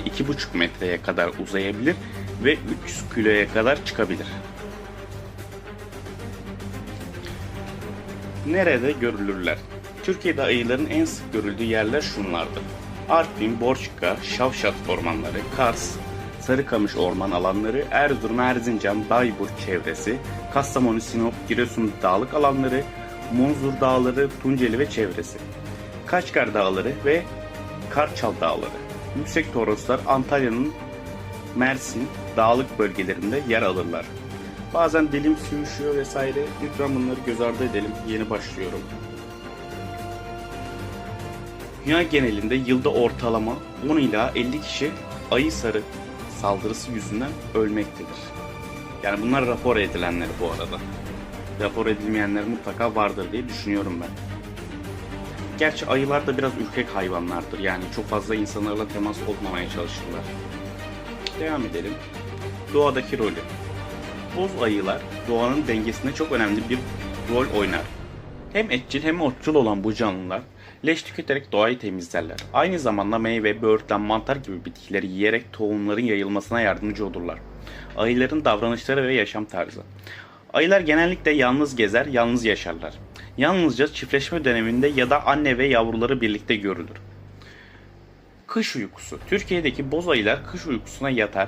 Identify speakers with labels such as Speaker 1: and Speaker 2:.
Speaker 1: 2,5 metreye kadar uzayabilir ve 300 kiloya kadar çıkabilir. Nerede görülürler? Türkiye'de ayıların en sık görüldüğü yerler şunlardır. Artvin, Borçka, Şavşat ormanları, Kars, Sarıkamış orman alanları, Erzurum, Erzincan, Bayburt çevresi, Kastamonu, Sinop, Giresun dağlık alanları, Munzur dağları, Tunceli ve çevresi. Kaçkar dağları ve Karçal dağları. Yüksek Toroslar Antalya'nın Mersin dağlık bölgelerinde yer alırlar. Bazen dilim sürüşüyor vesaire. Lütfen bunları göz ardı edelim. Yeni başlıyorum. Dünya genelinde yılda ortalama 10 ila 50 kişi ayı sarı saldırısı yüzünden ölmektedir. Yani bunlar rapor edilenler bu arada. Rapor edilmeyenler mutlaka vardır diye düşünüyorum ben. Gerçi ayılar da biraz ürkek hayvanlardır. Yani çok fazla insanlarla temas olmamaya çalışırlar. Devam edelim. Doğadaki rolü. Boz ayılar doğanın dengesinde çok önemli bir rol oynar. Hem etçil hem otçul olan bu canlılar leş tüketerek doğayı temizlerler. Aynı zamanda meyve, böğürtlen, mantar gibi bitkileri yiyerek tohumların yayılmasına yardımcı olurlar. Ayıların davranışları ve yaşam tarzı. Ayılar genellikle yalnız gezer, yalnız yaşarlar. Yalnızca çiftleşme döneminde ya da anne ve yavruları birlikte görülür. Kış uykusu. Türkiye'deki boz ayılar kış uykusuna yatar